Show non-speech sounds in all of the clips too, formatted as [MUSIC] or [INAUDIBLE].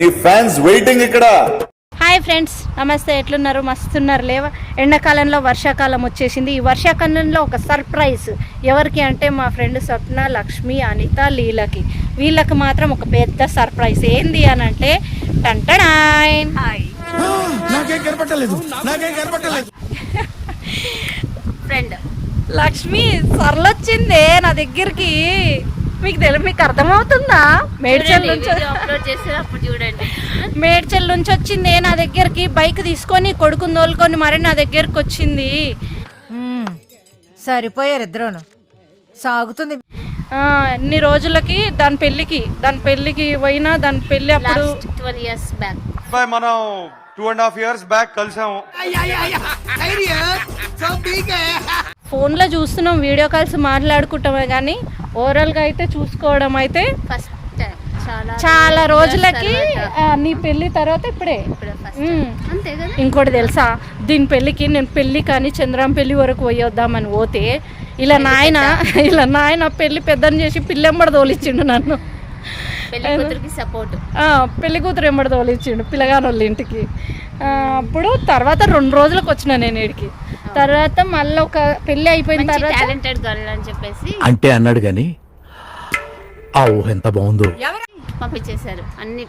నీ fans waiting ఇక్కడ. Hi friends నమస్తే. ఎట్లున్నారు? మస్తున్నారు. లేవా ఎండాకాలంలో వర్షాకాలం వచ్చేసింది. ఈ వర్షాకాలంలో ఒక సర్ప్రైజ్. ఎవరికి అంటే మా ఫ్రెండ్ స్వప్న లక్ష్మి అనిత లీలకి. వీళ్ళకి మాత్రం ఒక పెద్ద సర్ప్రైజ్. ఏంది అని అంటే టంటడాయన్ [LAUGHS] ఫ్రెండ్ లక్ష్మి సర్లొచ్చిందే నా దగ్గరికి. మీకు తెలు మీకు అర్థమవుతుందా? మేడ్చల్ నుంచి మేడ్చల్ నుంచి వచ్చింది నా దగ్గరికి బైక్ తీసుకొని కొడుకుని తోలుకొని మరి నా దగ్గరికి వచ్చింది. సరిపోయారు ఇద్దరును. సాగుతుంది. ఆ, ఇన్ని రోజులకి దాని పెళ్ళికి దాని పెళ్ళికి పోయినా దాని పెళ్ళి అప్పుడు లాస్ట్ ట్వెల్వ్ ఇయర్స్ బ్యాక్ అబ్బాయి మనం two and half years back కలిసాము. ఫోన్లో చూస్తున్నాం వీడియో కాల్స్ మాట్లాడుకుంటామే కానీ ఓవరాల్గా అయితే చూసుకోవడం అయితే ఫస్ట్ చాలా రోజులకి నీ పెళ్ళి తర్వాత ఇప్పుడే. ఇంకోటి తెలుసా? దీని పెళ్ళికి నేను పెళ్ళి కానీ చంద్రం పెళ్ళి వరకు పోయొద్దామని పోతే ఇలా నాయన ఇలా నాయన పెళ్ళి పెద్దని చేసి పిల్లెంబడి తోలిచ్చిండు నన్ను. పెళ్ళి కూతురికి సపోర్ట్ పెళ్ళి కూతురు ఎంబడి తోలిచ్చిండు పిల్లగాని వాళ్ళ ఇంటికి. అప్పుడు తర్వాత రెండు రోజులకు వచ్చిన నేను ఇడికి తర్వాత మళ్ళీ ఒక పెళ్ళి అయిపోయిన మంచి తర్వాత టాలెంటెడ్ గర్ల్ అని చెప్పేసి అంటే అన్నాడు గాని ఆ ఊహ ఎంత బాగుందో. పంపించేశారు. అన్ని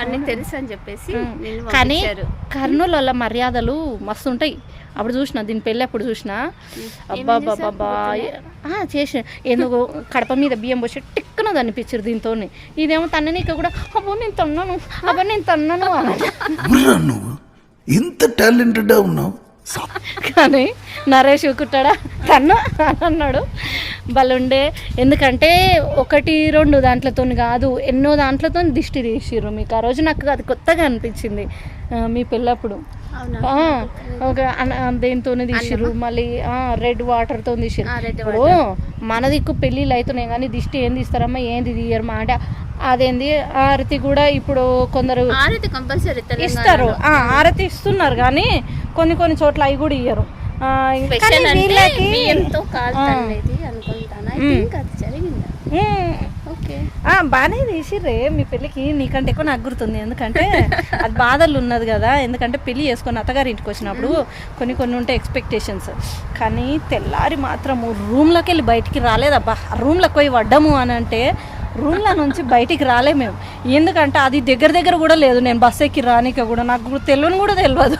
అన్ని తెలుసు అని చెప్పేసి కానీ కర్నూలు వాళ్ళ మర్యాదలు మస్తు ఉంటాయి. అప్పుడు చూసిన దీని పెళ్ళి అప్పుడు చూసిన. అబ్బా బాబా చేసి ఎందుకు కడప మీద బియ్యం పోసి టిక్కున అనిపించారు దీంతో ఇదేమో తన్ననీక కూడా అబ్బో నేను తన్నాను అబ్బో నేను తన్నాను ఇంత టాలెంటెడ్ ఉన్నావు. కానీ నరేష్ కుట్టాడా తను అని అన్నాడు. బలుండే. ఎందుకంటే ఒకటి రెండు దాంట్లతో కాదు ఎన్నో దాంట్లతో దిష్టి తీసిర్రు. మీకు ఆ రోజు నాకు అది కొత్తగా అనిపించింది. మీ పెళ్ళప్పుడు దేనితోనే తీసిర్రు? మళ్ళీ రెడ్ వాటర్తో తీసిర్రు. red ఇప్పుడు మన దిక్కు పెళ్ళిళ్ళు అవుతున్నాయి కానీ దిష్టి ఏం తీస్తారమ్మా ఏంది తీయరమ్మా అంటే అదేంది? ఆరతి కూడా ఇప్పుడు కొందరు ఇస్తారు. ఆరతి ఇస్తున్నారు కానీ కొన్ని కొన్ని చోట్ల అవి కూడా ఇయ్యరు. వీళ్ళకి బియ్యంతో కాలుతనేది అనుకుంటాను. బాగానే తీసిర్రే. మీ పెళ్ళికి నీకంటే ఎక్కువ నాకు గుర్తుంది. ఎందుకంటే అది బాధలు ఉన్నది కదా. ఎందుకంటే పెళ్ళి చేసుకొని అత్తగారి ఇంటికి వచ్చినప్పుడు కొన్ని కొన్ని ఉంటాయి ఎక్స్పెక్టేషన్స్ కానీ తెల్లారి మాత్రము రూమ్లోకి వెళ్ళి బయటికి రాలేదబ్బా. రూమ్లోకి పోయి పడ్డాము అని అంటే రూమ్లో నుంచి బయటికి రాలే మేము. ఎందుకంటే అది దగ్గర దగ్గర కూడా లేదు. నేను బస్ ఎక్కి రానిక కూడా. నాకు కూడా తెలియని కూడా తెలియదు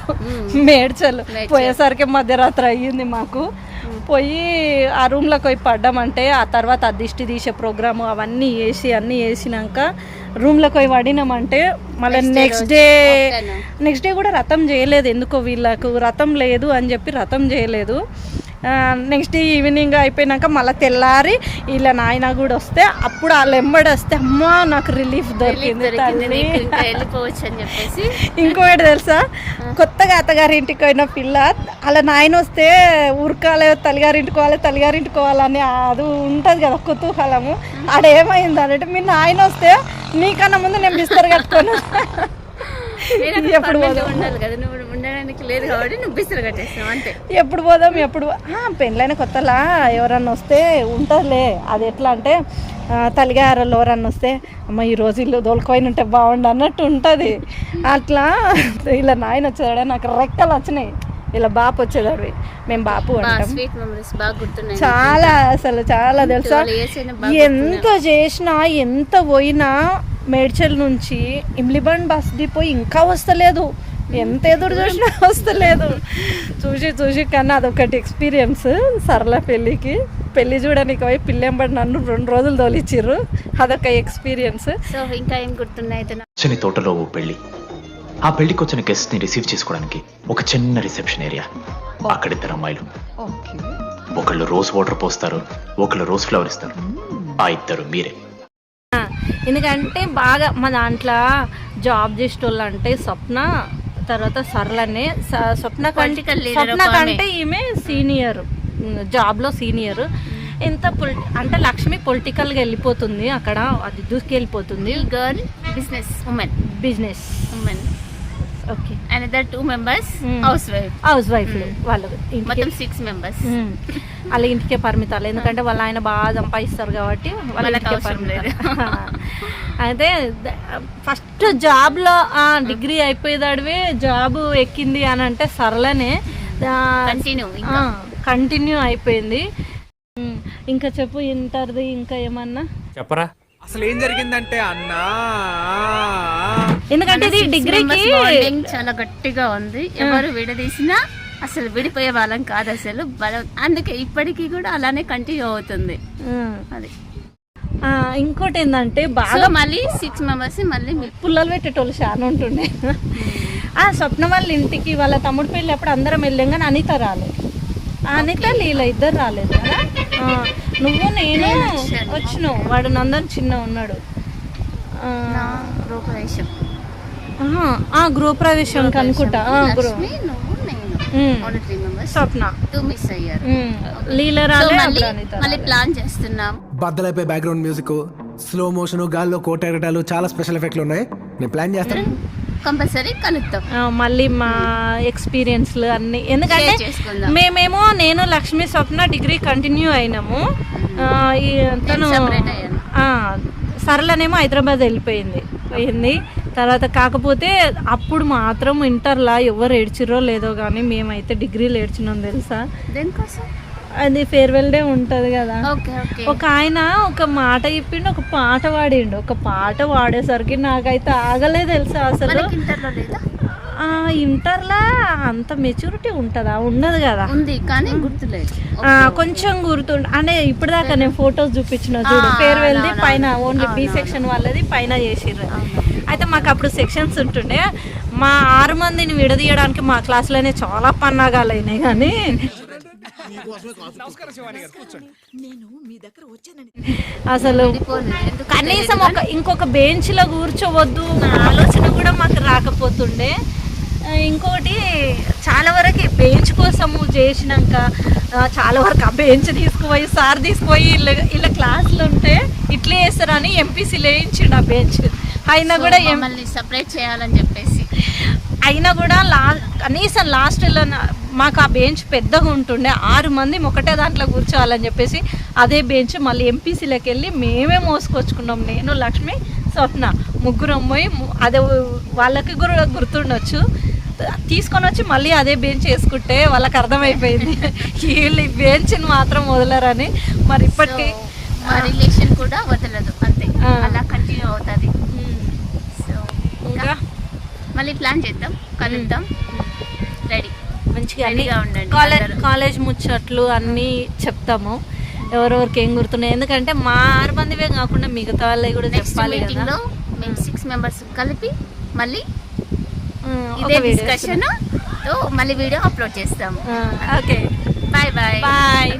మేడ్చల్. పోయేసరికి మధ్యరాత్రి అయ్యింది మాకు. పోయి ఆ రూమ్లోకి పోయి పడ్డామంటే ఆ తర్వాత ఆ దిష్టి తీసే ప్రోగ్రాము అవన్నీ వేసి అన్నీ వేసినాక రూమ్లోకి పోయి పడినామంటే మళ్ళీ నెక్స్ట్ డే నెక్స్ట్ డే కూడా రథం చేయలేదు. ఎందుకో వీళ్ళకు రథం లేదు అని చెప్పి రథం చేయలేదు. నెక్స్ట్ ఈవినింగ్ అయిపోయినాక మళ్ళీ తెల్లారి వీళ్ళ నాయన కూడా వస్తే అప్పుడు వాళ్ళు ఎంబడి వస్తే అమ్మా నాకు రిలీఫ్ దొరికింది ఇంకోటి తెలుసా? కొత్తగా అత్తగారింటికి పోయిన పిల్ల అలా నాయన వస్తే ఊరకాలే తల్లిగారింటికి పోవాలి తల్లిగారింటికి పోవాలని అది ఉంటుంది కదా కుతూహలము. ఆడేమైంది అంటే మీ నాయన వస్తే నీకన్నా ముందు నేను బిస్తరు కట్టుకోను నేను అక్కడ ఎప్పుడు permanent పోదాం? ఉండాలి కదా నువ్వు ఉండడానికి లేదు కాబట్టి నువ్వు బిస్తులు కట్టేస్తావు అంతే. ఎప్పుడు పోదాం ఎప్పుడు ఆ, పెళ్ళైన కొత్తలా ఎవరన్నా వస్తే ఉంటుందిలే అది ఎట్లా అంటే ఆ, తల్లిగారులు ఎవరన్నా వస్తే అమ్మ ఈ రోజు ఇల్లు దొలకపోయిన ఉంటే బాగుండు అన్నట్టు ఉంటుంది. అట్లా ఇలా నాయన వచ్చేదాడు నాకు రెక్కలు వచ్చినాయి. ఇలా బాపు వచ్చేదాడు మేము బాపు అంటాం. చాలా అసలు చాలా తెలుసా? ఎంత చేసినా ఎంత పోయినా మేడ్చల్ నుంచి ఇమ్లిబండ్ బస్ డిపో ఇంకా వస్తలేదు. ఎంత ఎదురు చూసినా [LAUGHS] వస్తలేదు. చూసి చూసి కన్నా అదొకటి ఎక్స్పీరియన్స్ సరళ పెళ్ళికి. పెళ్ళి చూడడానికి పోయి పిల్లెంబడి నన్ను రెండు రోజులు తోలిచ్చిర్రు. అదొక ఎక్స్పీరియన్స్. సో ఇంకా ఏం గుర్తున్నాయి తోటలో ఓ పెళ్ళి ఆ పెళ్ళికి వచ్చిన గెస్ట్ని రిసీవ్ చేసుకోవడానికి ఒక చిన్న రిసెప్షన్ ఏరియా. అక్కడ ఇద్దరు అమ్మాయిలు. ఒకళ్ళు రోజ్ వాటర్ పోస్తారు ఒకళ్ళు రోజ్ ఫ్లవర్ ఇస్తారు. ఆ ఇద్దరు మీరే. ఎందుకంటే బాగా మా దాంట్లో జాబ్ చేసేటోళ్ళు అంటే స్వప్న తర్వాత సరళనే స్వప్న స్వప్న. కంటే ఈమె సీనియర్ జాబ్లో సీనియర్. ఎంత పొలి అంటే లక్ష్మి పొలిటికల్గా వెళ్ళిపోతుంది అక్కడ అది దూసుకెళ్ళిపోతుంది. Girl business woman. Business. Woman. Okay another two members Hmm. House wife house వైఫ్లు వాళ్ళు ఇంటికి మొత్తం సిక్స్ మెంబర్స్ ఉమ్. వాళ్ళ ఇంటికే పరిమితాలు ఎందుకంటే వాళ్ళ ఆయన బాగా సంపాదిస్తారు కాబట్టి వాళ్ళ వాళ్ళకి ఇంటికే పరిమితాలు. [LAUGHS] అయితే ఫస్ట్ జాబ్లో డిగ్రీ అయిపోయేదాడివే జాబ్ ఎక్కింది అని అంటే సరళనే కంటిన్యూ కంటిన్యూ అయిపోయింది. ఉమ్. ఇంకా చెప్పు ఇంటర్ది ఇంకా ఏమన్నా? చెప్పరా? అసలు ఏం జరిగిందంటే అన్నా? ఎందుకంటే ఇది డిగ్రీకి చాలా గట్టిగా ఉంది. ఎవరు విడదీసినా అసలు విడిపోయే వాళ్ళం కాదు అసలు. బలం. అందుకే ఇప్పటికీ కూడా అలానే కంటిన్యూ అవుతుంది. అది. ఇంకోటి ఏంటంటే బాగా మళ్ళీ సిక్స్ మెంబర్స్ మళ్ళీ పుల్లలు పెట్టేటోళ్ళు చాలా ఉంటుండే. ఆ స్వప్న వాళ్ళ ఇంటికి వాళ్ళ తమ్ముడు పెళ్ళి అప్పుడు అందరం వెళ్ళాం కానీ అనిత రాలేదు అనిత లీల ఇద్దరు రాలేదు కదా? నువ్వు నేను వచ్చాను. వచ్చినావు వాడు నందన్ చిన్న ఉన్నాడు. ఆ గృహప్రవేశం అనుకుంటా బద్దలైపోయి బ్యాక్గ్రౌండ్ మ్యూజిక్ స్లో మోషన్ గాల్లో కోట ఎగటాలు చాలా స్పెషల్ ఎఫెక్ట్లు ఉన్నాయి. నేను ప్లాన్ చేస్తాను కంపల్సరీ కలుద్దాం. ఆ, మళ్ళీ మా ఎక్స్పీరియన్స్లు అన్ని. ఎందుకంటే. మేమేమో నేను లక్ష్మి స్వప్న డిగ్రీ కంటిన్యూ అయినాము. తను సరళనేమో హైదరాబాద్ వెళ్ళిపోయింది. పోయింది. తర్వాత కాకపోతే అప్పుడు మాత్రం ఇంటర్లా ఎవరు ఏడ్చిరో లేదో కానీ మేమైతే డిగ్రీలు ఏడ్చినాం తెలుసా? అది ఫేర్వెల్ డే ఉంటుంది కదా. ఒక ఆయన ఒక మాట చెప్పిండు ఒక పాట పాడిండు. ఒక పాట పాడేసరికి నాకైతే ఆగలే తెలుసా అసలు. ఇంటర్లో లేదా ఆ ఇంటర్లా అంత మెచ్యూరిటీ ఉంటుందా? ఉండదు కదా. ఉంది కానీ గుర్తులేదు. ఆ, కొంచెం గుర్తుండ అంటే ఇప్పుడు దాకా నేను ఫొటోస్ చూపించిన చూడు ఫేర్వెల్ది అవునవును. పైన ఓన్లీ బి. సెక్షన్ వాళ్ళది పైన చేసిర్రు. అయితే మాకు అప్పుడు సెక్షన్స్ ఉంటుండే మా ఆరు మందిని విడదీయడానికి మా క్లాస్లోనే చాలా పన్నాగాలు అయినాయి కానీ. అసలు కనీసం ఒక ఇంకొక బెంచ్లో కూర్చోవద్దు నా ఆలోచన కూడా మాకు రాకపోతుండే. ఇంకోటి చాలా వరకు బెంచ్ కోసము చేసినాక చాలా వరకు ఆ బెంచ్ తీసుకుపోయి సార్ తీసుకుపోయి ఇలా ఇలా క్లాసులు ఉంటే ఇట్లే వేస్తారని ఎంపీసీ లేయించిండు ఆ బెంచ్. అయినా కూడా మమ్మల్ని సపరేట్ చేయాలని చెప్పేసి. అయినా కూడా లా కనీసం లాస్ట్లో మాకు ఆ బెంచ్ పెద్దగా ఉంటుండే ఆరు మంది ఒకటే దాంట్లో కూర్చోవాలని చెప్పేసి అదే బెంచ్ మళ్ళీ ఎంపీసీలోకి వెళ్ళి మేమే మోసుకొచ్చుకున్నాం. నేను లక్ష్మి స్వప్న ముగ్గురు అమ్మాయి అదే వాళ్ళకి కూడా గుర్తుండొచ్చు. తీసుకొని వచ్చి మళ్ళీ అదే బెంచ్ వేసుకుంటే వాళ్ళకి అర్థమైపోయింది. [LAUGHS] వీళ్ళు ఈ బెంచ్ని మాత్రం వదలరని. మరి ఇప్పటికీ మా రిలేషన్ కూడా వదలదు అంతే. అలా కంటిన్యూ అవుతుంది. సో ఇంకా? మళ్ళీ ప్లాన్ చేద్దాం కలుద్దాం. రెడీ మంచిగా రెడీగా ఉండండి కాలేజ్. కాలేజ్ ముచ్చట్లు అన్నీ చెప్తాము. ఎవరెవరికి ఏం గుర్తున్నాయి. ఎందుకంటే మా ఆరు మందివే కాకుండా మిగతా వాళ్ళవి కూడా చెప్పాలి కదా. మేము సిక్స్ మెంబర్స్ కలిపి మళ్ళీ ఇదే డిస్కషన్ మళ్ళీ వీడియో అప్లోడ్ చేస్తాము ఓకే. Bye bye bye